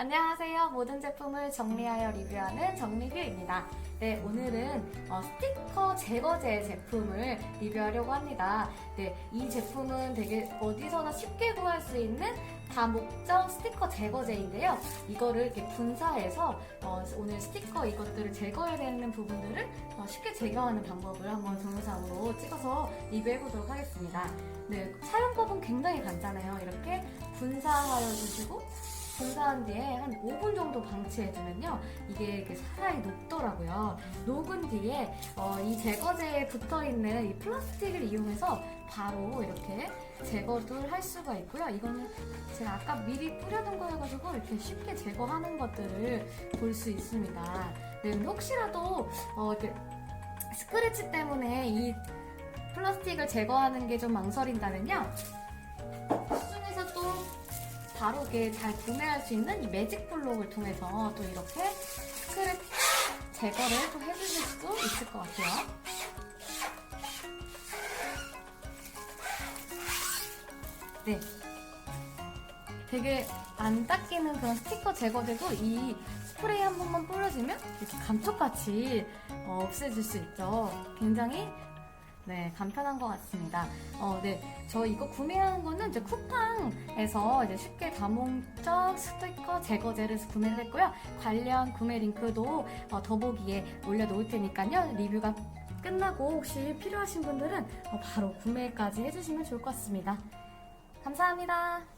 안녕하세요. 모든 제품을 정리하여 리뷰하는 정리뷰입니다. 네, 오늘은 어, 스티커 제거제 제품을 리뷰하려고 합니다. 네, 이 제품은 되게 어디서나 쉽게 구할 수 있는 다목적 스티커 제거제인데요. 이거를 이렇게 분사해서 어, 오늘 스티커 이것들을 제거해야 되는 부분들을 어, 쉽게 제거하는 방법을 한번 동영상으로 찍어서 리뷰해보도록 하겠습니다. 네, 사용법은 굉장히 간단해요. 이렇게 분사하여 주시고 분사한 뒤에 한 5분 정도 방치해두면요. 이게 살이 녹더라고요. 녹은 뒤에 어, 이 제거제에 붙어있는 이 플라스틱을 이용해서 바로 이렇게 제거를 할 수가 있고요. 이거는 제가 아까 미리 뿌려둔 거여가지고 이렇게 쉽게 제거하는 것들을 볼 수 있습니다. 네, 혹시라도 어, 스크래치 때문에 이 플라스틱을 제거하는 게 좀 망설인다면요. 이게 잘 구매할 수 있는 이 매직 블록을 통해서 또 이렇게 스크래치 제거를 또 해주실 수 있을 것 같아요. 네. 되게 안 닦이는 그런 스티커 제거제도 이 스프레이 한 번만 뿌려주면 이렇게 감쪽같이 어, 없애질 수 있죠. 굉장히 네, 간편한 것 같습니다. 어, 네. 저 이거 구매한 거는 이제 쿠팡에서 이제 쉽게 다목적 스티커 제거제를 구매를 했고요. 관련 구매 링크도 어, 더보기에 올려놓을 테니까요. 리뷰가 끝나고 혹시 필요하신 분들은 어, 바로 구매까지 해주시면 좋을 것 같습니다. 감사합니다.